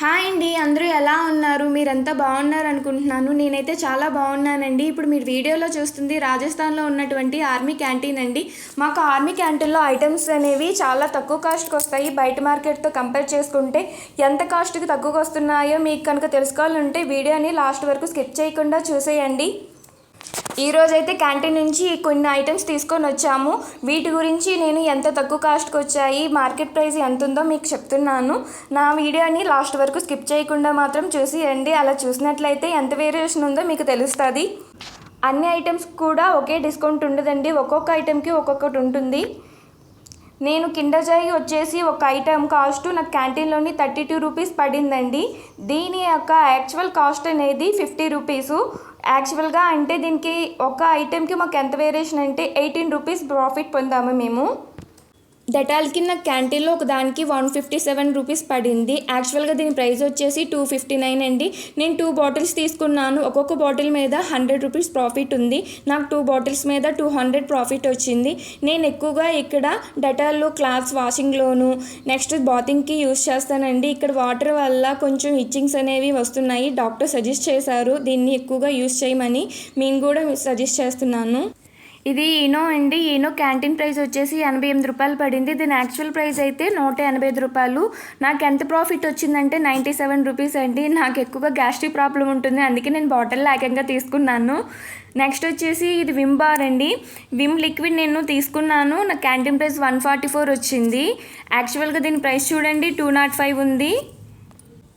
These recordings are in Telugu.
హాయ్ అండి అందరూ ఎలా ఉన్నారు? మీరంతా బాగున్నారు అనుకుంటున్నాను. నేనైతే చాలా బాగున్నానండి. ఇప్పుడు మీరు వీడియోలో చూస్తుంది రాజస్థాన్లో ఉన్నటువంటి ఆర్మీ క్యాంటీన్ అండి. మాకు ఆర్మీ క్యాంటీన్లో ఐటమ్స్ అనేవి చాలా తక్కువ కాస్ట్కి వస్తాయి. బయట మార్కెట్తో కంపేర్ చేసుకుంటే ఎంత కాస్ట్కి తక్కువకి వస్తున్నాయో మీకు కనుక తెలుసుకోవాలంటే వీడియోని లాస్ట్ వరకు స్కిప్ చేయకుండా చూసేయండి. ఈరోజైతే క్యాంటీన్ నుంచి కొన్ని ఐటమ్స్ తీసుకొని వచ్చాము. వీటి గురించి నేను ఎంత తక్కువ కాస్ట్కి వచ్చాయి మార్కెట్ ప్రైస్ ఎంత ఉందో మీకు చెప్తున్నాను. నా వీడియోని లాస్ట్ వరకు స్కిప్ చేయకుండా మాత్రం చూసేయండి అలా చూసినట్లయితే ఎంత వేరియేషన్ ఉందో మీకు తెలుస్తుంది. అన్ని ఐటమ్స్ కూడా ఒకే డిస్కౌంట్ ఉండదండి. ఒక్కొక్క ఐటెంకి ఒక్కొక్కటి ఉంటుంది. నేను కిండర్ జాయ్ వచ్చేసి ఒక ఐటమ్ కాస్ట్ నాకు క్యాంటీన్లోని థర్టీ టూ రూపీస్ పడిందండి. దీని యొక్క యాక్చువల్ కాస్ట్ అనేది ఫిఫ్టీ రూపీసు. యాక్చువల్గా అంటే దీనికి ఒక ఐటెంకి మాకు ఎంత వేరియేషన్ అంటే ఎయిటీన్ రూపీస్ ప్రాఫిట్ పొందాము మేము. డెటాల్కి నాకు క్యాంటీన్లో ఒక దానికి వన్ ఫిఫ్టీ సెవెన్ రూపీస్ పడింది. యాక్చువల్గా దీని ప్రైస్ వచ్చేసి టూ ఫిఫ్టీ నైన్ అండి. నేను టూ బాటిల్స్ తీసుకున్నాను. ఒక్కొక్క బాటిల్ మీద హండ్రెడ్ రూపీస్ ప్రాఫిట్ ఉంది. నాకు టూ బాటిల్స్ మీద టూ హండ్రెడ్ ప్రాఫిట్ వచ్చింది. నేను ఎక్కువగా ఇక్కడ డెటాల్లో క్లాత్స్ వాషింగ్లోను నెక్స్ట్ బాతింగ్కి యూస్ చేస్తానండి. ఇక్కడ వాటర్ వల్ల కొంచెం ఇచ్చింగ్స్ అనేవి వస్తున్నాయి. డాక్టర్ సజెస్ట్ చేశారు దీన్ని ఎక్కువగా యూస్ చేయమని. నేను కూడా సజెస్ట్ చేస్తున్నాను. ఇది ఈనో అండి. ఈనో క్యాంటీన్ ప్రైస్ వచ్చేసి ఎనభై ఎనిమిది రూపాయలు పడింది. దీని యాక్చువల్ ప్రైస్ అయితే నూట ఎనభై ఐదు రూపాయలు. నాకు ఎంత ప్రాఫిట్ వచ్చిందంటే నైంటీ సెవెన్ రూపీస్ అండి. నాకు ఎక్కువగా గ్యాస్ట్రిక్ ప్రాబ్లం ఉంటుంది. అందుకే నేను బాటిల్ ఏకంగా తీసుకున్నాను. నెక్స్ట్ వచ్చేసి ఇది విమ్ బార్ అండి. విమ్ లిక్విడ్ నేను తీసుకున్నాను. నా canteen price one forty four వచ్చింది. యాక్చువల్గా దీని ప్రైస్ చూడండి. టూ నాట్ ఫైవ్ ఉంది.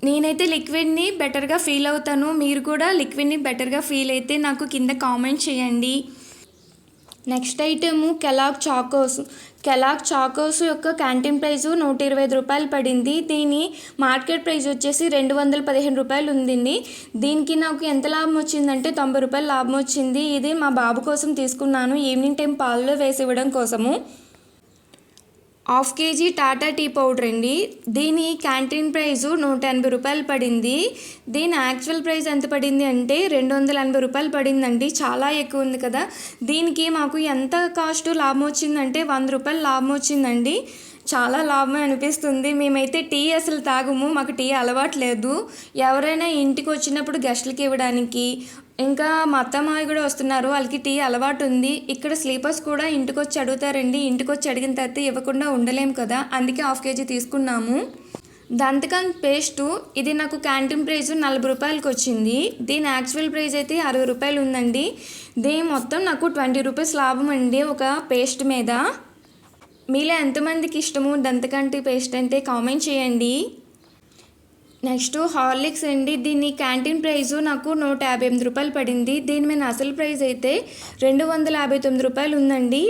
నేనైతే లిక్విడ్ని బెటర్గా ఫీల్ అవుతాను. మీరు కూడా లిక్విడ్ని బెటర్గా ఫీల్ అయితే నాకు కింద కామెంట్ చేయండి. Next item Kellogg's Chocos. Kellogg's Chocos యొక్క క్యాంటీన్ ప్రైస్ నూట ఇరవై ఐదు రూపాయలు పడింది. దీని మార్కెట్ ప్రైస్ వచ్చేసి రెండు వందల పదిహేను రూపాయలు ఉంది దీనికి నాకు ఎంత లాభం వచ్చిందంటే తొంభై రూపాయలు లాభం వచ్చింది. ఇది మా బాబు కోసం తీసుకున్నాను. ఈవినింగ్ టైం పాలలో వేసి ఇవ్వడం కోసము. Half KG Tata tea powder అండి. దీని క్యాంటీన్ ప్రైస్ నూట ఎనభై రూపాయలు పడింది. దీని యాక్చువల్ ప్రైస్ ఎంత పడింది అంటే రెండు వందల ఎనభై రూపాయలు పడిందండి. చాలా ఎక్కువ ఉంది కదా. దీనికి మాకు ఎంత కాస్ట్ లాభం వచ్చిందంటే వంద రూపాయలు లాభం వచ్చిందండి. చాలా లాభం అనిపిస్తుంది. మేమైతే టీ అసలు తాగము. మాకు టీ అలవాట్లేదు ఎవరైనా ఇంటికి వచ్చినప్పుడు గెస్టులకి ఇవ్వడానికి ఇంకా మా అత్తమ్మాయి కూడా వస్తున్నారు. వాళ్ళకి టీ అలవాటు ఉంది. ఇక్కడ స్లీపర్స్ కూడా ఇంటికి వచ్చి అడుగుతారండి. ఇంటికి వచ్చి అడిగిన తర్వాత ఇవ్వకుండా ఉండలేము కదా. అందుకే హాఫ్ కేజీ తీసుకున్నాము. దంతకం పేస్టు ఇది నాకు క్యాంటీన్ ప్రైస్ నలభై రూపాయలకి వచ్చింది. దీని యాక్చువల్ ప్రైస్ అయితే అరవై రూపాయలు ఉందండి. దీని మొత్తం నాకు ట్వంటీ రూపీస్ లాభం అండి ఒక పేస్ట్ మీద. మీలో ఎంతమందికి ఇష్టము దంతకంటి పేస్ట్ అంటే కామెంట్ చేయండి. నెక్స్ట్ హార్లిక్స్ అండి. దీని క్యాంటీన్ ప్రైస్ నాకు నూట యాభై ఎనిమిది రూపాయలు పడింది. దీని మీద అసలు ప్రైస్ అయితే రెండు వందల యాభై తొమ్మిది రూపాయలు ఉందండి.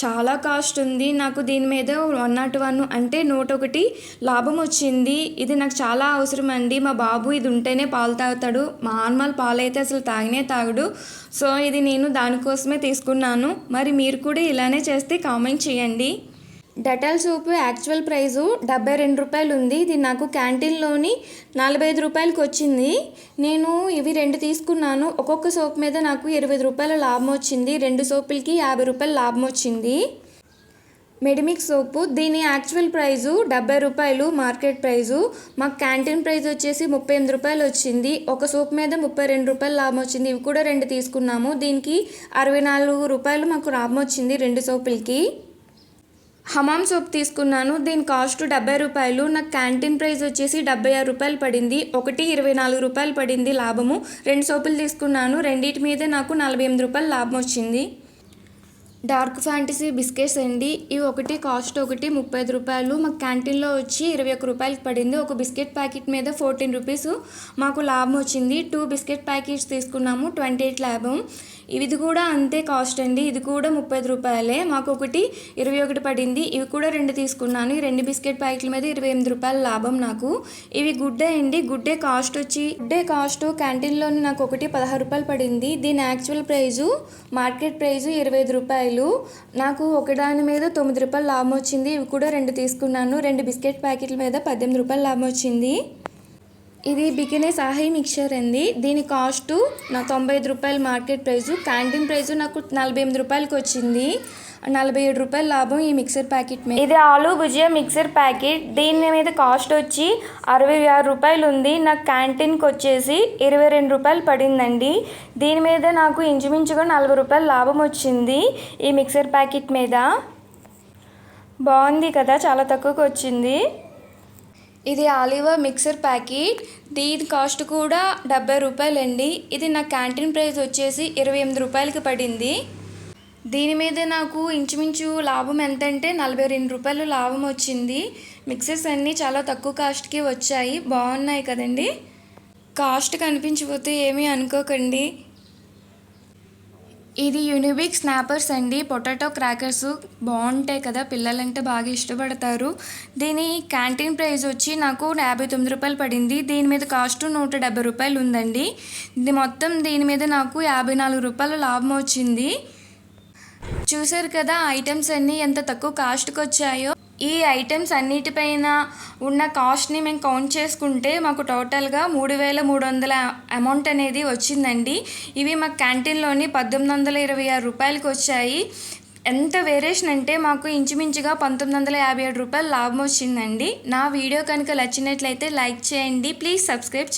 చాలా కాస్ట్ ఉంది. నాకు దీని మీద వన్ నాట్ వన్ అంటే నూట ఒకటి లాభం వచ్చింది. ఇది నాకు చాలా అవసరం అండి. మా బాబు ఇది ఉంటేనే పాలు తాగుతాడు. నార్మల్ పాలు అయితే అసలు తాగినే తాగడు. సో ఇది నేను దానికోసమే తీసుకున్నాను. మరి మీరు కూడా ఇలానే చేస్తే కామెంట్ చేయండి. డెటాల్ సోపు యాక్చువల్ ప్రైజు డెబ్బై రెండు రూపాయలు ఉంది. ఇది నాకు క్యాంటీన్లోని నలభై ఐదు రూపాయలకి వచ్చింది. నేను ఇవి రెండు తీసుకున్నాను. ఒక్కొక్క సోప్ మీద నాకు ఇరవై రూపాయల లాభం వచ్చింది. రెండు సోపులకి యాభై రూపాయల లాభం వచ్చింది. మెడిమిక్ సోపు దీని యాక్చువల్ ప్రైజు డెబ్బై రూపాయలు మార్కెట్ ప్రైజు. మాకు క్యాంటీన్ ప్రైజ్ వచ్చేసి ముప్పై ఎనిమిది రూపాయలు వచ్చింది. ఒక సోప్ మీద ముప్పై రెండు రూపాయలు లాభం వచ్చింది. ఇవి కూడా రెండు తీసుకున్నాము. దీనికి అరవై నాలుగు రూపాయలు మాకు లాభం వచ్చింది రెండు సోపులకి. హమామ్ సోప్ తీసుకున్నాను. దీని కాస్ట్ డెబ్బై రూపాయలు. నాకు క్యాంటీన్ ప్రైస్ వచ్చేసి డెబ్బై ఆరు రూపాయలు పడింది. ఒకటి ఇరవై నాలుగు రూపాయలు పడింది లాభము. రెండు సోపులు తీసుకున్నాను. రెండింటి మీద నాకు నలభై ఎనిమిది రూపాయలు లాభం వచ్చింది. డార్క్ ఫ్యాంటసీ బిస్కెట్స్ అండి. ఇవి ఒకటి కాస్ట్ ఒకటి ముప్పై ఐదు రూపాయలు. మాకు క్యాంటీన్లో వచ్చి ఇరవై ఒక్క రూపాయలకి పడింది. ఒక బిస్కెట్ ప్యాకెట్ మీద ఫోర్టీన్ రూపీస్ మాకు లాభం వచ్చింది. టూ బిస్కెట్ ప్యాకెట్స్ తీసుకున్నాము. ట్వంటీ ఎయిట్ లాభం. ఇది కూడా అంతే కాస్ట్ అండి. ఇది కూడా ముప్పై ఐదు రూపాయలే. మాకు ఒకటి ఇరవై ఒకటి పడింది. ఇవి కూడా రెండు తీసుకున్నాను. ఈ రెండు బిస్కెట్ ప్యాకెట్ల మీద ఇరవై ఎనిమిది రూపాయల లాభం నాకు. ఇవి గుడ్డే అండి. గుడ్డే కాస్ట్ వచ్చి గుడ్డే కాస్ట్ క్యాంటీన్లోని నాకు ఒకటి పదహారు రూపాయలు పడింది. దీని యాక్చువల్ ప్రైజు మార్కెట్ ప్రైజు ఇరవై ఐదు రూపాయలు. నాకు ఒకదాని మీద తొమ్మిది రూపాయలు లాభం వచ్చింది. ఇవి కూడా రెండు తీసుకున్నాను. రెండు బిస్కెట్ ప్యాకెట్ల మీద పద్దెనిమిది రూపాయలు లాభం వచ్చింది. ఇది బికినీ సాహి మిక్చర్ అండి. దీని కాస్ట్ నా తొంభై ఐదు రూపాయలు మార్కెట్ ప్రైస్ క్యాంటీన్ ప్రైస్ నాకు నలభై ఎనిమిది రూపాయలకి వచ్చింది. నలభై ఏడు రూపాయల లాభం ఈ మిక్సర్ ప్యాకెట్ మీద ఇది ఆలు భుజియా మిక్సర్ ప్యాకెట్. దీని మీద కాస్ట్ వచ్చి అరవై ఆరు రూపాయలు ఉంది. నాకు క్యాంటీన్కి వచ్చేసి ఇరవై రెండు రూపాయలు పడిందండి. దీని మీద నాకు ఇంచుమించుగా నలభై రూపాయలు లాభం వచ్చింది ఈ మిక్సర్ ప్యాకెట్ మీద. బాగుంది కదా చాలా తక్కువకి వచ్చింది. ఇది ఆలివా మిక్సర్ ప్యాకెట్. దీని కాస్ట్ కూడా డెబ్బై రూపాయలండి. ఇది నా క్యాంటీన్ ప్రైస్ వచ్చేసి ఇరవై ఎనిమిది రూపాయలకి పడింది. దీని మీద నాకు ఇంచుమించు లాభం ఎంతంటే నలభై రెండు రూపాయలు లాభం వచ్చింది. మిక్సర్స్ అన్నీ చాలా తక్కువ కాస్ట్కి వచ్చాయి. బాగున్నాయి కదండి. కాస్ట్ కనిపించకపోతే ఏమీ అనుకోకండి. ఇది యూనిబిక్ స్నాపర్స్ అండి. పొటాటో క్రాకర్స్ బాగుంటాయి కదా పిల్లలంటే బాగా ఇష్టపడతారు. దీని క్యాంటీన్ ప్రైస్ వచ్చి నాకు యాభై తొమ్మిది రూపాయలు పడింది. దీని మీద కాస్ట్ నూట డెబ్బై రూపాయలు ఉందండి. ఇది మొత్తం దీని మీద నాకు యాభై నాలుగు రూపాయలు లాభం వచ్చింది. చూసారు కదా ఐటమ్స్ అన్నీ ఎంత తక్కువ కాస్ట్కి వచ్చాయో. ఈ ఐటమ్స్ అన్నిటిపైన ఉన్న కాస్ట్ని మేము కౌంట్ చేసుకుంటే మాకు టోటల్గా మూడు వేల మూడు వందల అమౌంట్ అనేది వచ్చిందండి. ఇవి మా క్యాంటీన్లోని పద్దెనిమిది వందల ఇరవై ఆరు రూపాయలకి వచ్చాయి. ఎంత వేరియేషన్ అంటే మాకు ఇంచుమించుగా పంతొమ్మిది వందల యాభై ఏడు రూపాయలు లాభం వచ్చిందండి. నా వీడియో కనుక నచ్చినట్లయితే లైక్ చేయండి. ప్లీజ్ సబ్స్క్రైబ్ చేయండి